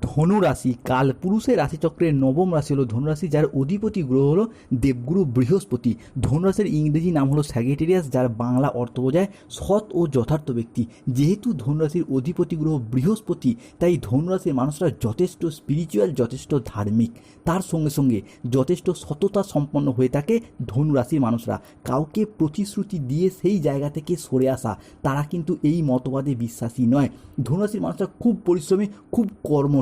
ধনু রাশি কালপুরুষের রাশিচক্রের নবম রাশি হলো ধনুরাশি, যার অধিপতি গ্রহ হলো দেবগুরু বৃহস্পতি। ধনুরাশির ইংরেজি নাম হলো স্যাগেটেরিয়াস, যার বাংলা অর্থ বোঝায় সৎ ও যথার্থ ব্যক্তি। যেহেতু ধনুরাশির অধিপতি গ্রহ বৃহস্পতি, তাই ধনুরাশির মানুষরা যথেষ্ট স্পিরিচুয়াল যথেষ্ট ধার্মিক। তার সঙ্গে সঙ্গে যথেষ্ট সততা সম্পন্ন হয়ে থাকে ধনুরাশির মানুষরা। কাউকে প্রতিশ্রুতি দিয়ে সেই জায়গা থেকে সরে আসা, তারা কিন্তু এই মতবাদে বিশ্বাসী নয়। ধনুরাশির মানুষরা খুব পরিশ্রমী, খুব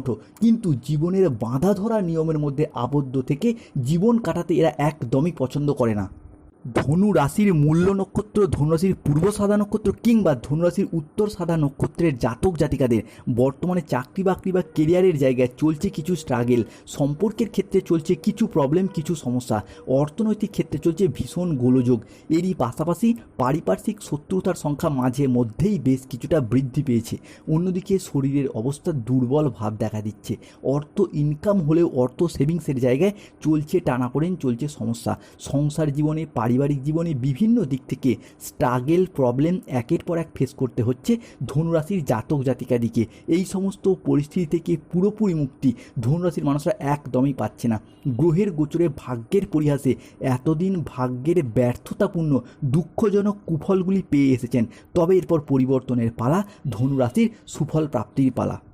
কর্মঠ কিন্তু জীবনের বাঁধা ধরা নিয়মের মধ্যে আবদ্ধ থেকে জীবন কাটাতে এরা একদমই পছন্দ করে না। ধনু রাশির মূল্য নক্ষত্র ধনুরাশির পূর্ব সাদা নক্ষত্র কিংবা ধনুরাশির উত্তর সাদা নক্ষত্রের জাতক জাতিকাদের বর্তমানে চাকরি বাকরি বা কেরিয়ারের জায়গায় চলছে কিছু স্ট্রাগেল সম্পর্কের ক্ষেত্রে চলছে কিছু প্রবলেম কিছু সমস্যা। অর্থনৈতিক ক্ষেত্রে চলছে ভীষণ গোলযোগ। এরই পাশাপাশি পারিপার্শ্বিক শত্রুতার সংখ্যা মাঝে মধ্যেই বেশ কিছুটা বৃদ্ধি পেয়েছে। অন্যদিকে শরীরের অবস্থা দুর্বল ভাব দেখা দিচ্ছে। অর্থ ইনকাম হলেও অর্থ সেভিংসের জায়গায় চলছে টানাপোড়েন, চলছে সমস্যা। সংসার জীবনে পারিবারিক জীবনে বিভিন্ন দিক থেকে স্ট্রাগেল প্রবলেম একের পর এক ফেস করতে হচ্ছে ধনুরাশির জাতক জাতিকাদিকে। এই সমস্ত পরিস্থিতি থেকে পুরোপুরি মুক্তি ধনুরাশির মানুষরা একদমই পাচ্ছে না। গ্রহের গোচরে ভাগ্যের পরিহাসে এতদিন ভাগ্যের ব্যর্থতাপূর্ণ, দুঃখজনক কুফলগুলি পেয়ে এসেছেন। তবে এরপর পরিবর্তনের পালা ধনুরাশির সুফল প্রাপ্তির পালা।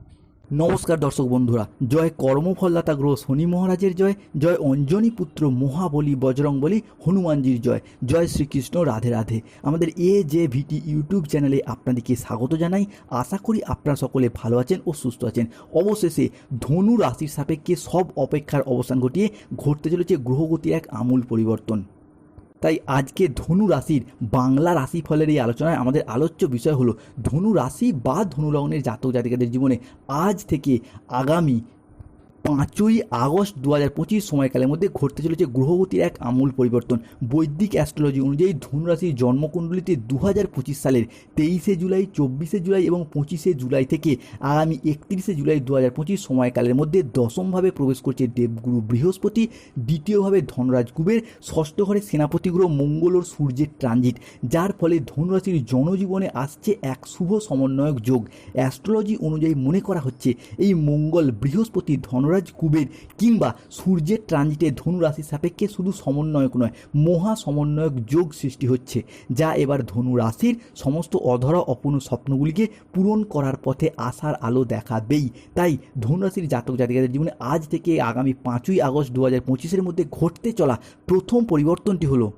নমস্কার দর্শক বন্ধুরা, জয় কর্মফলদাতা গ্রহ শনি মহারাজের জয় জয় অঞ্জনী পুত্র মহাবলী বজরংবলী হনুমানজির জয় জয় শ্রীকৃষ্ণ রাধে রাধে। আমাদের এ জে ভিটি ইউটিউব চ্যানেলে আপনাদেরকে স্বাগত জানাই। আশা করি আপনারা সকলে ভালো আছেন ও সুস্থ আছেন। অবশেষে ধনু রাশির সাপেক্ষে সব অপেক্ষার অবসান ঘটিয়ে ঘটতে চলেছে গ্রহগতির এক আমূল পরিবর্তন। তাই আজকে ধনু রাশির বাংলা রাশিফলের এই আলোচনায় আমাদের আলোচ্য বিষয় হলো ধনু রাশি বা ধনু লগ্নের জাতক জাতিকাদের জীবনে আজ থেকে আগামী পাঁচই আগস্ট দু হাজার পঁচিশ সময়কালের মধ্যে ঘটতে চলেছে গ্রহগতির এক আমূল পরিবর্তন। বৈদিক অ্যাস্ট্রোলজি অনুযায়ী ধনুরাশির জন্মকুণ্ডলিতে দু হাজার পঁচিশ সালের তেইশে জুলাই, চব্বিশে জুলাই এবং পঁচিশে জুলাই থেকে আগামী একত্রিশে জুলাই দু হাজার পঁচিশ সময়কালের মধ্যে দশমভাবে প্রবেশ করছে দেবগুরু বৃহস্পতি, দ্বিতীয়ভাবে ধনরাজ কুবের ষষ্ঠ ঘরে সেনাপতি গ্রহ মঙ্গল ও সূর্যের ট্রানজিট, যার ফলে ধনুরাশির জনজীবনে আসছে এক শুভ সমন্বয়ক যোগ। অ্যাস্ট্রোলজি অনুযায়ী মনে করা হচ্ছে এই মঙ্গল বৃহস্পতি ধনরাজ কুবের কিংবা সূর্যের ট্রানজিটে ধনু রাশির সাপেক্ষে শুধু সমন্বয়ক নয়, মহা সমন্বয়ক যোগ সৃষ্টি হচ্ছে, যা এবার ধনু রাশির সমস্ত অধরা অপূর্ণ স্বপ্নগুলিকে পূরণ করার পথে আসার আলো দেখাবেই। তাই ধনুরাশির জাতক জাতিকাদের জীবনে আজ থেকে আগামী পাঁচই আগস্ট দু হাজার পঁচিশের মধ্যে ঘটতে চলা প্রথম পরিবর্তনটি হলো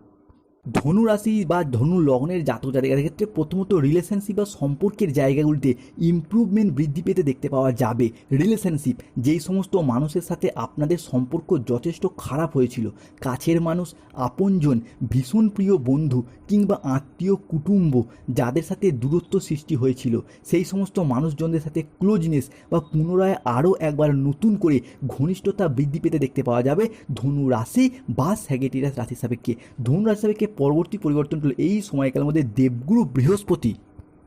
ধনু রাশি বা ধনু লগ্নের জাতক জাতিকাদের ক্ষেত্রে প্রথমত রিলেশনশিপ বা সম্পর্কের জায়গাগুলিতে ইমপ্রুভমেন্ট বৃদ্ধি পেতে দেখতে পাওয়া যাবে। রিলেশনশিপ যেই সমস্ত মানুষের সাথে আপনাদের সম্পর্ক যথেষ্ট খারাপ হয়েছিল, কাছের মানুষ, আপনজন, ভীষণ প্রিয় বন্ধু কিংবা আত্মীয় কুটুম্ব যাদের সাথে দূরত্ব সৃষ্টি হয়েছিল, সেই সমস্ত মানুষজনদের সাথে ক্লোজনেস বা পুনরায় আরও একবার নতুন করে ঘনিষ্ঠতা বৃদ্ধি পেতে দেখতে পাওয়া যাবে ধনু রাশি বা স্যাগেটিরাস রাশির সাপেক্ষে। ধনু রাশি সাপেক্ষে পরবর্তী পরিবর্তন হলো এই সময়কালের মধ্যে দেবগুরু বৃহস্পতি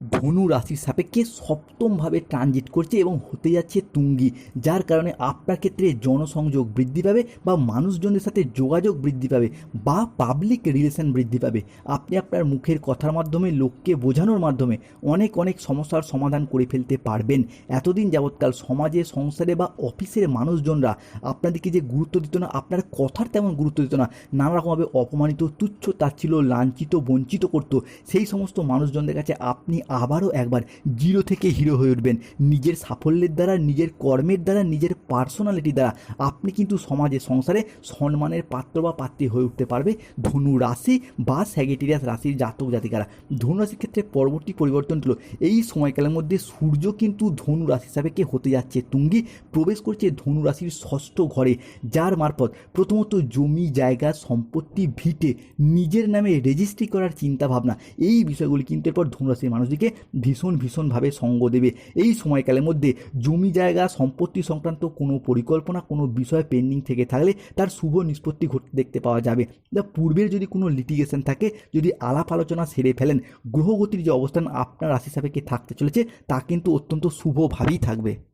ধনু রাশির সাপেক্ষে সপ্তমভাবে ট্রানজিট করছে এবং হতে যাচ্ছে তুঙ্গি, যার কারণে আপনার ক্ষেত্রে জনসংযোগ বৃদ্ধি পাবে বা মানুষজনের সাথে যোগাযোগ বৃদ্ধি পাবে বা পাবলিক রিলেশন বৃদ্ধি পাবে। আপনি আপনার মুখের কথার মাধ্যমে, লোককে বোঝানোর মাধ্যমে অনেক অনেক সমস্যার সমাধান করে ফেলতে পারবেন। এতদিন যাবৎকাল সমাজে, সংসারে বা অফিসের মানুষজনরা আপনাদেরকে যে গুরুত্ব দিত না, আপনার কথার তেমন গুরুত্ব দিত না। নানা রকমভাবে অপমানিত, তুচ্ছ তাচ্ছিল লাঞ্ছিত, বঞ্চিত করতো। সেই সমস্ত মানুষজনদের কাছে আপনি আবারও একবার জিরো থেকে হিরো হয়ে উঠবেন। নিজের সাফল্যের দ্বারা, নিজের কর্মের দ্বারা, নিজের পার্সোনালিটি দ্বারা আপনি কিন্তু সমাজে, সংসারে সম্মানের পাত্র বা পাত্রী হয়ে উঠতে পারবে ধনু রাশি বা স্যাগেটেরিয়াস রাশির জাতক জাতিকারা। ধনু রাশির ক্ষেত্রে পরবর্তী পরিবর্তন হলো, এই সময়কালের মধ্যে সূর্য কিন্তু ধনু রাশি সাপেক্ষে হতে যাচ্ছে তুঙ্গি। প্রবেশ করছে ধনু রাশির ষষ্ঠ ঘরে, যার মারফত প্রথমত জমি, জায়গা, সম্পত্তি, ভিটে নিজের নামে রেজিস্ট্রি করার চিন্তা ভাবনা এই বিষয়গুলি কিন্তু এরপর ধনুরাশির মানুষদিকে ভীষণ ভীষণভাবে সঙ্গ দেবে। এই সময়কালের মধ্যে জমি জায়গা, সম্পত্তি সংক্রান্ত কোনো পরিকল্পনা, কোনো বিষয় পেন্ডিং থেকে থাকলে তার শুভ নিষ্পত্তি ঘটতে দেখতে পাওয়া যাবে। যা পূর্বের যদি কোনো লিটিগেশন থাকে, যদি আলাপ আলোচনা সেরে ফেলেন, গ্রহগতির যে অবস্থান আপনার রাশি সাপেক্ষে থাকতে চলেছে, তা কিন্তু অত্যন্ত শুভভাবেই থাকবে।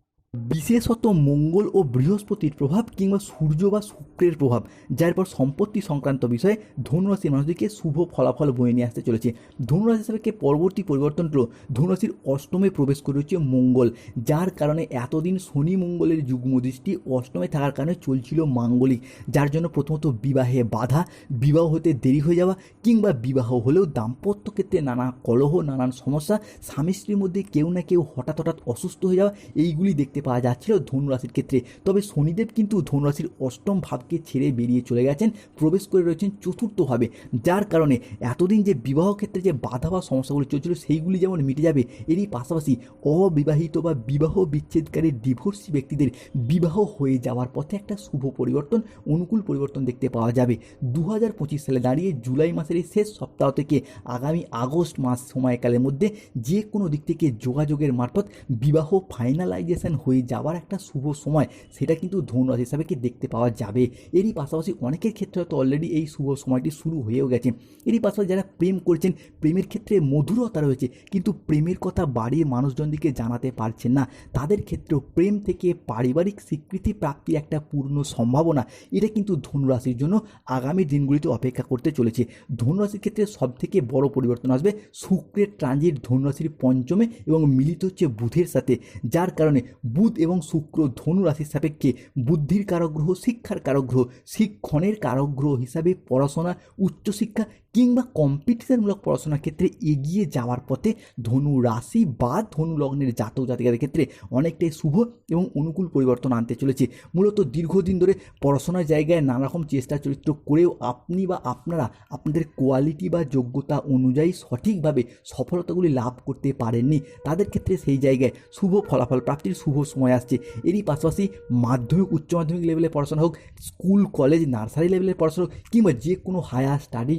বিশেষত মঙ্গল ও বৃহস্পতির প্রভাব কিংবা সূর্য বা শুক্রের প্রভাব, যার পর সম্পত্তি সংক্রান্ত বিষয়ে ধনুরাশির মানুষদেরকে শুভ ফলাফল বয়ে নিয়ে আসতে চলেছে। ধনুরাশি সাপেক্ষে পরবর্তী পরিবর্তন হলো, ধনুরাশির অষ্টমে প্রবেশ করে হচ্ছে মঙ্গল, যার কারণে এতদিন শনি মঙ্গলের যুগ্ম দৃষ্টি অষ্টমে থাকার কারণে চলছিল মাঙ্গলিক, যার জন্য প্রথমত বিবাহে বাধা, বিবাহ হতে দেরি হয়ে যাওয়া কিংবা বিবাহ হলেও দাম্পত্য ক্ষেত্রে নানা কলহ, নানান সমস্যা, স্বামী স্ত্রীর মধ্যে কেউ না কেউ হঠাৎ হঠাৎ অসুস্থ হয়ে যাওয়া, এইগুলি দেখতে পাওয়া যাচ্ছিল ধনুরাশির ক্ষেত্রে। তবে শনিদেব কিন্তু ধনুরাশির অষ্টম ভাবকে ছেড়ে বেরিয়ে চলে গেছেন, প্রবেশ করে রয়েছেন চতুর্থভাবে, যার কারণে এতদিন যে বিবাহ ক্ষেত্রে যে বাধা বা সমস্যাগুলি চলছিল, সেইগুলি যেমন মিটে যাবে, এরই পাশাপাশি অবিবাহিত বা বিবাহ বিচ্ছেদকারী ডিভোর্সি ব্যক্তিদের বিবাহ হয়ে যাওয়ার পথে একটা শুভ পরিবর্তন, অনুকূল পরিবর্তন দেখতে পাওয়া যাবে। দু হাজার পঁচিশ সালে দাঁড়িয়ে জুলাই মাসের শেষ সপ্তাহ থেকে আগামী আগস্ট মাস সময়কালের মধ্যে যে কোনো দিক থেকে যোগাযোগের মারফত বিবাহ ফাইনালাইজেশন হয়ে যাওয়ার একটা শুভ সময়, সেটা কিন্তু ধনুরাশি হিসাবে কি দেখতে পাওয়া যাবে। এরই পাশাপাশি অনেকের ক্ষেত্রে হয়তো অলরেডি এই শুভ সময়টি শুরু হয়েও গেছে। এরই পাশাপাশি যারা প্রেম করছেন, প্রেমের ক্ষেত্রে মধুরতা রয়েছে, কিন্তু প্রেমের কথা বাড়িয়ে মানুষজনদিকে জানাতে পারছেন না। তাদের ক্ষেত্রেও প্রেম থেকে পারিবারিক স্বীকৃতি প্রাপ্তির একটা পূর্ণ সম্ভাবনা, এটা কিন্তু ধনুরাশির জন্য আগামী দিনগুলিতে অপেক্ষা করতে চলেছে। ধনুরাশির ক্ষেত্রে সব থেকে বড় পরিবর্তন আসবে শুক্রের ট্রানজিট ধনুরাশির পঞ্চমে এবং মিলিত হচ্ছে বুধের সাথে, যার কারণে বুধ এবং শুক্র ধনুরাশির সাপেক্ষে বুদ্ধির কারগ্রহ শিক্ষার কারগ্রহ শিক্ষণের কারগ্রহ হিসাবে পড়াশোনা উচ্চশিক্ষা কিংবা কম্পিটিশনমূলক পড়াশোনার ক্ষেত্রে এগিয়ে যাওয়ার পথে ধনু রাশি বা ধনু লগ্নের জাতক জাতিকাদের ক্ষেত্রে অনেকটাই শুভ এবং অনুকূল পরিবর্তন আনতে চলেছে। মূলত দীর্ঘদিন ধরে পড়াশোনার জায়গায় নানারকম চেষ্টা চরিত্র করেও আপনি বা আপনারা আপনাদের কোয়ালিটি বা যোগ্যতা অনুযায়ী সঠিকভাবে সফলতাগুলি লাভ করতে পারেননি। তাদের ক্ষেত্রে সেই জায়গায় শুভ ফলাফল প্রাপ্তির শুভ সময় আসছে। এরই পাশাপাশি মাধ্যমিক, উচ্চ মাধ্যমিক লেভেলে পড়াশোনা হোক, স্কুল কলেজ নার্সারি লেভেলের পড়াশোনা হোক কিংবা যে কোনো হায়ার স্টাডি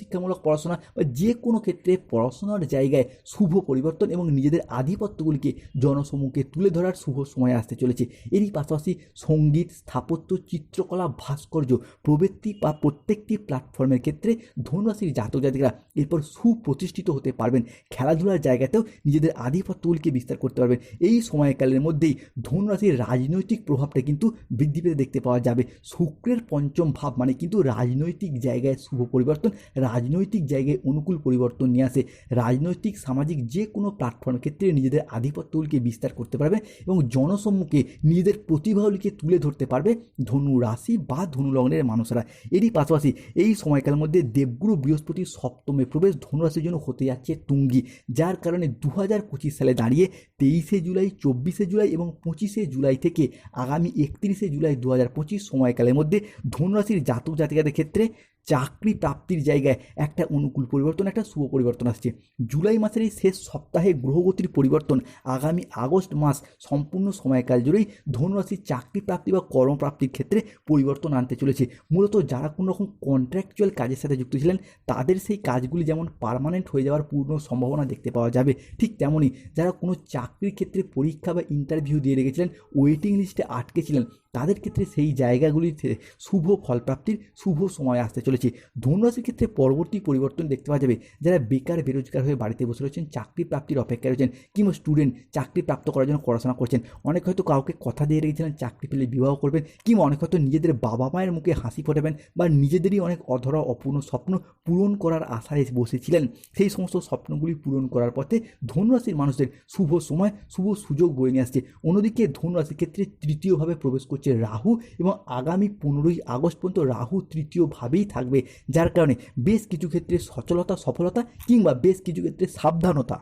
উচ্চশিক্ষামূলক পড়াশোনা বা যে কোনো ক্ষেত্রে পড়াশোনার জায়গায় শুভ পরিবর্তন এবং নিজেদের আধিপত্যগুলিকে জনসমুখে তুলে ধরার শুভ সময় আসতে চলেছে। এরই পাশাপাশি সংগীত, স্থাপত্য, চিত্রকলা, ভাস্কর্য প্রবৃত্তি বা প্রত্যেকটি প্ল্যাটফর্মের ক্ষেত্রে ধনুরাশির জাতক জাতিকরা এরপর সুপ্রতিষ্ঠিত হতে পারবেন। খেলাধুলার জায়গাতেও নিজেদের আধিপত্যগুলিকে বিস্তার করতে পারবেন। এই সময়কালের মধ্যেই ধনুরাশির রাজনৈতিক প্রভাবটা কিন্তু বৃদ্ধি পেতে দেখতে পাওয়া যাবে। শুক্রের পঞ্চম ভাব মানে কিন্তু রাজনৈতিক জায়গায় শুভ পরিবর্তন রাজনৈতিক জায়গায় অনুকূল পরিবর্তন নিয়ে আসে। রাজনৈতিক, সামাজিক যে কোনো প্ল্যাটফর্মের ক্ষেত্রে নিজেদের আধিপত্যগুলিকে বিস্তার করতে পারবে এবং জনসম্মুখে নিজেদের প্রতিভাগুলিকে তুলে ধরতে পারবে ধনু রাশি বা ধনু লগ্নের মানুষরা। এরই পাশাপাশি এই সময়কালের মধ্যে দেবগুরু বৃহস্পতি সপ্তমে প্রবেশ ধনুরাশির জন্য হতে যাচ্ছে তুঙ্গি, যার কারণে দু হাজার পঁচিশ সালে দাঁড়িয়ে তেইশে জুলাই, চব্বিশে জুলাই এবং পঁচিশে জুলাই থেকে আগামী একত্রিশে জুলাই দু হাজার পঁচিশ সময়কালের মধ্যে ধনুরাশির জাতক জাতিকাদের ক্ষেত্রে চাকরি প্রাপ্তির জায়গায় একটা অনুকূল পরিবর্তন, একটা শুভ পরিবর্তন আসছে। জুলাই মাসের এই শেষ সপ্তাহে গ্রহগতির পরিবর্তন আগামী আগস্ট মাস সম্পূর্ণ সময়কাল জুড়েই ধনুরাশির চাকরি প্রাপ্তি বা কর্মপ্রাপ্তির ক্ষেত্রে পরিবর্তন আনতে চলেছে। মূলত যারা কোনো রকম কন্ট্রাকচুয়াল কাজের সাথে যুক্ত ছিলেন, তাদের সেই কাজগুলি যেমন পারমানেন্ট হয়ে যাওয়ার পূর্ণ সম্ভাবনা দেখতে পাওয়া যাবে। ঠিক তেমনই যারা কোনো চাকরির ক্ষেত্রে পরীক্ষা বা ইন্টারভিউ দিয়ে রেখেছিলেন ওয়েটিং লিস্টে আটকে ছিলেন, তাদের ক্ষেত্রে সেই জায়গাগুলিতে শুভ ফলপ্রাপ্তির শুভ সময় আসতে চলেছে। ধনুরাশির ক্ষেত্রে পরবর্তী পরিবর্তন দেখতে পাওয়া যাবে। যারা বেকার, বেরোজগার হয়ে বাড়িতে বসে রয়েছেন, চাকরি প্রাপ্তির অপেক্ষায় রয়েছেন কিংবা স্টুডেন্ট চাকরি প্রাপ্ত করার জন্য পড়াশোনা করছেন, অনেক হয়তো কাউকে কথা দিয়ে রেখেছিলেন, চাকরি পেলে বিবাহ করবেন কিংবা অনেক হয়তো নিজেদের বাবা মায়ের মুখে হাসি ফোটাবেন বা নিজেদেরই অনেক অধরা, অপূর্ণ স্বপ্ন পূরণ করার আশায় বসেছিলেন। সেই সমস্ত স্বপ্নগুলি পূরণ করার পথে ধনুরাশির মানুষদের শুভ সময়, শুভ সুযোগ বয়ে নিয়ে আসছে। অন্যদিকে ধনুরাশির ক্ষেত্রে তৃতীয়ভাবে প্রবেশ করছে রাহু এবং আগামী পনেরোই আগস্ট পর্যন্ত রাহু তৃতীয়ভাবেই থাকবে। যার কারণে বেশ কিছু ক্ষেত্রে সচলতা, সফলতা কিংবা বেশ কিছু ক্ষেত্রে সাবধানতা।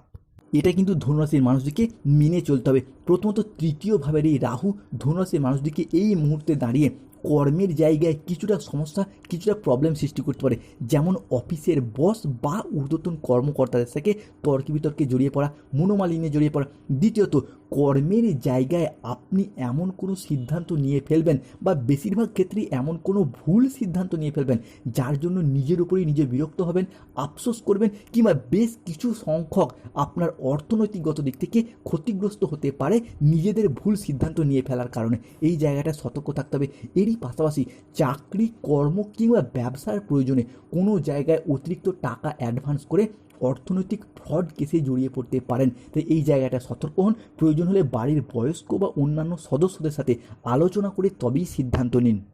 এটা কিন্তু ধনুরাশির মানুষদিকে মেনে চলতে হবে। প্রথমত তৃতীয় ভাবের এই রাহু ধনুরাশির মানুষদিকে এই মুহূর্তে দাঁড়িয়ে কর্মের জায়গায় কিছুটা সমস্যা, কিছুটা প্রবলেম সৃষ্টি করতে পারে। যেমন অফিসের বস বা ঊর্ধ্বতন কর্মকর্তাদের সাথে তর্ক বিতর্কে জড়িয়ে পড়া, মনোমালিন্যে জড়িয়ে পড়া। দ্বিতীয়ত কর্মের জায়গায় আপনি এমন কোনো সিদ্ধান্ত নিয়ে ফেলবেন বা বেশিরভাগ ক্ষেত্রেই এমন কোনো ভুল সিদ্ধান্ত নিয়ে ফেলবেন যার জন্য নিজের উপরেই নিজে বিরক্ত হবেন, আফসোস করবেন কিংবা বেশ কিছু সংখ্যক আপনার অর্থনৈতিকগত দিক থেকে ক্ষতিগ্রস্ত হতে পারে নিজেদের ভুল সিদ্ধান্ত নিয়ে ফেলার কারণে। এই জায়গাটা সতর্ক থাকতে হবে। এরই পাশাপাশি চাকরি, কর্ম কিংবা ব্যবসার প্রয়োজনে কোনো জায়গায় অতিরিক্ত টাকা অ্যাডভান্স করে অর্থনৈতিক ফ্রড কেসে জড়িয়ে পড়তে পারেন। তাই এই জায়গাটা সতর্ক হন। প্রয়োজন হলে বাড়ির বয়স্ক বা অন্যান্য সদস্যদের সাথে আলোচনা করে তবেই সিদ্ধান্ত নিন।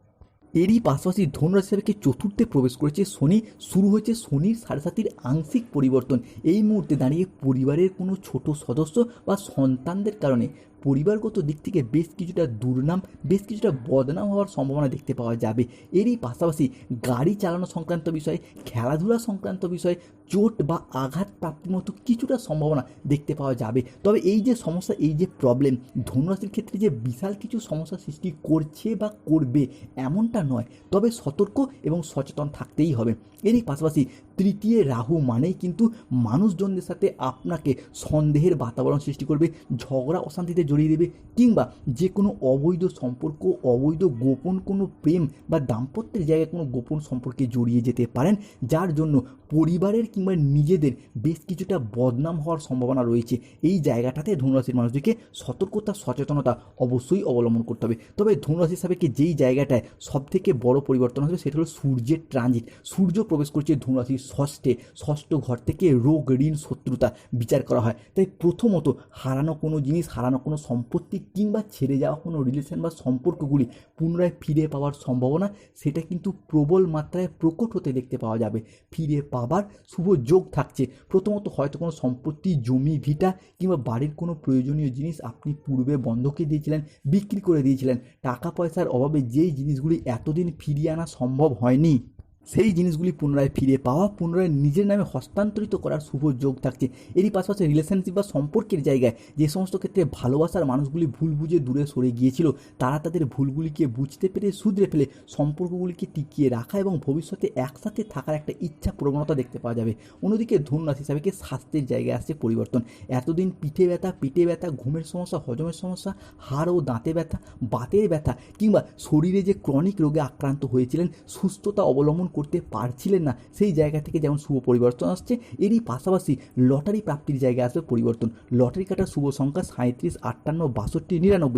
এরই পাশাপাশি ধনুরাশি সাপেক্ষে চতুর্থে প্রবেশ করেছে শনি? শুরু হয়েছে শনির সাড়ে সাতির আংশিক পরিবর্তন। এই মুহূর্তে দাঁড়িয়ে পরিবারের কোনো ছোট সদস্য বা সন্তানদের কারণে পরিবারগত দিক থেকে বেশ কিছুটা দুর্নাম, বেশ কিছুটা বদনাম হওয়ার সম্ভাবনা দেখতে পাওয়া যাবে। এরই পাশাপাশি গাড়ি চালানো সংক্রান্ত বিষয়ে, খেলাধুলা সংক্রান্ত বিষয়ে চোট বা আঘাত প্রাপ্তির মতো কিছুটা সম্ভাবনা দেখতে পাওয়া যাবে। তবে এই যে সমস্যা, এই যে প্রবলেম ধনুরাশির ক্ষেত্রে যে বিশাল কিছু সমস্যা সৃষ্টি করছে বা করবে এমনটা নয়। তবে সতর্ক এবং সচেতন থাকতেই হবে। এরই পাশাপাশি তৃতীয় রাহু মানেই কিন্তু মানুষজনদের সাথে আপনাকে সন্দেহের বাতাবরণ সৃষ্টি করবে, ঝগড়া অশান্তিতে জড়িয়ে দেবে কিংবা যে কোনো অবৈধ সম্পর্ক, অবৈধ গোপন কোনো প্রেম বা দাম্পত্যের জায়গায় কোনো গোপন সম্পর্কে জড়িয়ে যেতে পারেন, যার জন্য পরিবারের কিংবা নিজেদের বেশ কিছুটা বদনাম হওয়ার সম্ভাবনা রয়েছে। এই জায়গাটাতে ধনুরাশির মানুষদেরকে সতর্কতা, সচেতনতা অবশ্যই অবলম্বন করতে হবে। তবে ধনুরাশির সাপেক্ষে যেই জায়গাটায় সবথেকে বড় পরিবর্তন হবে সেটা হলো সূর্যের ট্রানজিট সূর্য প্রবেশ করছে ধনুরাশির ষষ্ঠে, ষষ্ঠ ঘর থেকে রোগ, ঋণ, শত্রুতা বিচার করা হয়। তাই প্রথমত হারানো কোনো জিনিস, হারানো কোনো সম্পত্তি কিংবা ছেড়ে যাওয়া কোনো রিলেশন বা সম্পর্কগুলি পুনরায় ফিরে পাওয়ার সম্ভাবনা, সেটা কিন্তু প্রবল মাত্রায় প্রকট হতে দেখতে পাওয়া যাবে। ফিরে পাবার শুভ যোগ থাকছে। প্রথমত হয়তো কোনো সম্পত্তি, জমি, ভিটা কিংবা বাড়ির কোনো প্রয়োজনীয় জিনিস আপনি পূর্বে বন্ধকে দিয়েছিলেন, বিক্রি করে দিয়েছিলেন। টাকা পয়সার অভাবে যেই জিনিসগুলি এতদিন ফিরিয়ে আনা সম্ভব হয়নি। সেই জিনিসগুলি পুনরায় ফিরে পাওয়া, পুনরায় নিজের নামে হস্তান্তরিত করার শুভ যোগ থাকছে। এরই পাশাপাশি রিলেশনশিপ বা সম্পর্কের জায়গায় যে সমস্ত ক্ষেত্রে ভালোবাসার মানুষগুলি ভুল বুঝে দূরে সরে গিয়েছিল, তারা তাদের ভুলগুলিকে বুঝতে পেরে, শুধরে ফেলে সম্পর্কগুলিকে টিকিয়ে রাখা এবং ভবিষ্যতে একসাথে থাকার একটা ইচ্ছা প্রবণতা দেখতে পাওয়া যাবে। অন্যদিকে ধনুরাশি হিসাবে কি স্বাস্থ্যের জায়গায় আসছে পরিবর্তন। এতদিন পিঠে ব্যথা পিঠে ব্যথা, ঘুমের সমস্যা, হজমের সমস্যা, হাড় ও দাঁতে ব্যথা, বাতের ব্যথা কিংবা শরীরে যে ক্রনিক রোগে আক্রান্ত হয়েছিলেন, সুস্থতা অবলম্বন করতে পারছিলেন না। সেই জায়গা থেকে যেমন শুভ পরিবর্তন আসছে, এরই পাশাপাশি লটারি প্রাপ্তির জায়গায় আসবে পরিবর্তন। লটারি কাটার শুভ সংখ্যা সাঁত্রিশ আটান্ন, বাষট্টি, নিরানব্বই।